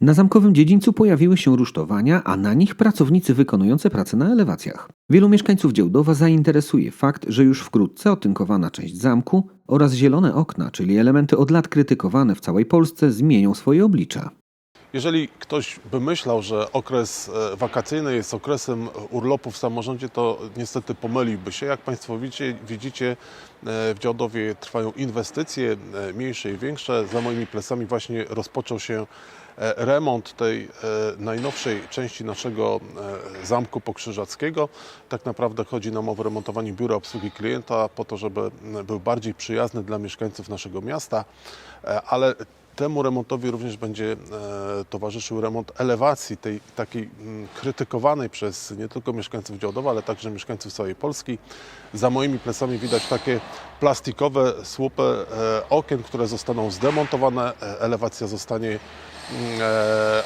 Na zamkowym dziedzińcu pojawiły się rusztowania, a na nich pracownicy wykonujący pracę na elewacjach. Wielu mieszkańców Działdowa zainteresuje fakt, że już wkrótce otynkowana część zamku oraz zielone okna, czyli elementy od lat krytykowane w całej Polsce, zmienią swoje oblicza. Jeżeli ktoś by myślał, że okres e, wakacyjny jest okresem urlopu w samorządzie, to niestety pomyliłby się. Jak Państwo widzicie, widzicie e, w Działdowie trwają inwestycje, e, mniejsze i większe. Za moimi plecami właśnie rozpoczął się remont tej najnowszej części naszego zamku pokrzyżackiego. Tak naprawdę chodzi nam o wyremontowanie biura obsługi klienta po to, żeby był bardziej przyjazny dla mieszkańców naszego miasta, ale Temu remontowi również będzie e, towarzyszył remont elewacji, tej takiej mm, krytykowanej przez nie tylko mieszkańców Działdowa, ale także mieszkańców całej Polski. Za moimi plecami widać takie plastikowe słupy e, okien, które zostaną zdemontowane. E, Elewacja zostanie mm,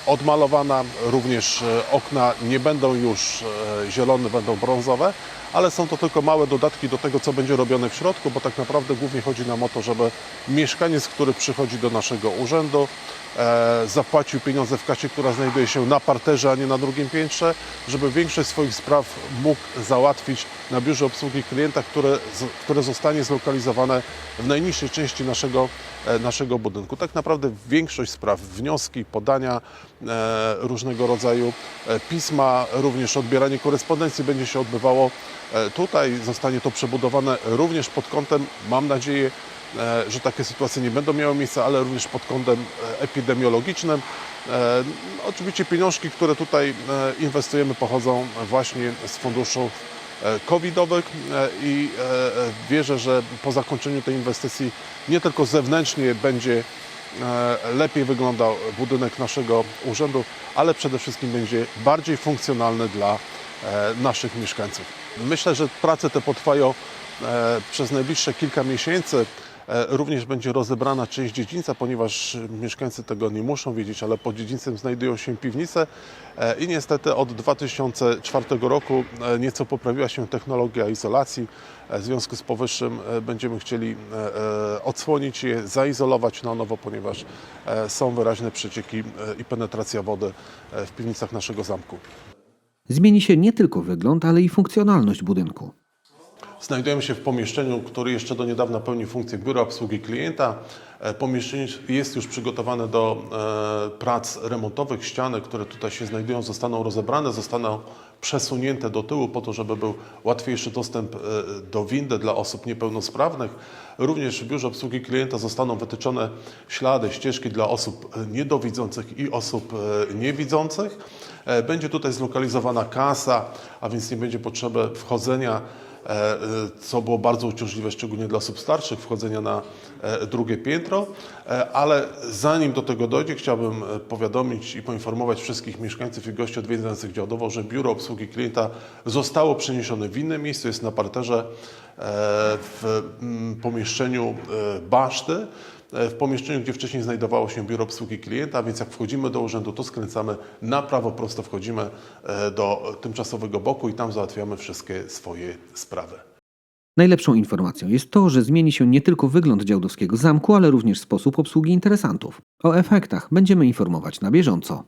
odmalowana. Również okna nie będą już zielone, będą brązowe, ale są to tylko małe dodatki do tego, co będzie robione w środku, bo tak naprawdę głównie chodzi nam o to, żeby mieszkaniec, który przychodzi do naszego urzędu, e, zapłacił pieniądze w kasie, która znajduje się na parterze, a nie na drugim piętrze, żeby większość swoich spraw mógł załatwić na biurze obsługi klienta, które, które zostanie zlokalizowane w najniższej części naszego, e, naszego budynku. Tak naprawdę większość spraw, wnioski, podania różnego rodzaju e, pisma, również odbieranie korespondencji będzie się odbywało e, tutaj. Zostanie to przebudowane również pod kątem, mam nadzieję, e, że takie sytuacje nie będą miały miejsca, ale również pod kątem e, epidemiologicznym. E, Oczywiście pieniążki, które tutaj e, inwestujemy, pochodzą właśnie z funduszów e, covidowych e, i e, e, wierzę, że po zakończeniu tej inwestycji nie tylko zewnętrznie będzie e, lepiej wyglądał budynek naszego urzędu, ale przede wszystkim będzie bardziej funkcjonalny dla e, naszych mieszkańców. Myślę, że prace te potrwają e, przez najbliższe kilka miesięcy. E, Również będzie rozebrana część dziedzińca, ponieważ mieszkańcy tego nie muszą wiedzieć, ale pod dziedzińcem znajdują się piwnice e, i niestety od 2004 roku e, nieco poprawiła się technologia izolacji. W związku z powyższym będziemy chcieli odsłonić je, zaizolować na nowo, ponieważ są wyraźne przecieki i penetracja wody w piwnicach naszego zamku. Zmieni się nie tylko wygląd, ale i funkcjonalność budynku. Znajdujemy się w pomieszczeniu, które jeszcze do niedawna pełni funkcję biura obsługi klienta. E, Pomieszczenie jest już przygotowane do e, prac remontowych. Ściany, które tutaj się znajdują, zostaną rozebrane, zostaną przesunięte do tyłu po to, żeby był łatwiejszy dostęp e, do windy dla osób niepełnosprawnych. Również w biurze obsługi klienta zostaną wytyczone ślady, ścieżki dla osób niedowidzących i osób niewidzących. Będzie tutaj zlokalizowana kasa, a więc nie będzie potrzeby wchodzenia co było bardzo uciążliwe, szczególnie dla osób starszych, wchodzenia na e, drugie piętro. E, Ale zanim do tego dojdzie, chciałbym e, powiadomić i poinformować wszystkich mieszkańców i gości odwiedzających Działdowo, że biuro obsługi klienta zostało przeniesione w inne miejsce, jest na parterze e, w mm, pomieszczeniu e, baszty e, w pomieszczeniu, gdzie wcześniej znajdowało się biuro obsługi klienta, więc jak wchodzimy do urzędu, to skręcamy na prawo, prosto wchodzimy e, do tymczasowego boku i tam załatwiamy wszystkie swoje sprawy. Najlepszą informacją jest to, że zmieni się nie tylko wygląd działdowskiego zamku, ale również sposób obsługi interesantów. O efektach będziemy informować na bieżąco.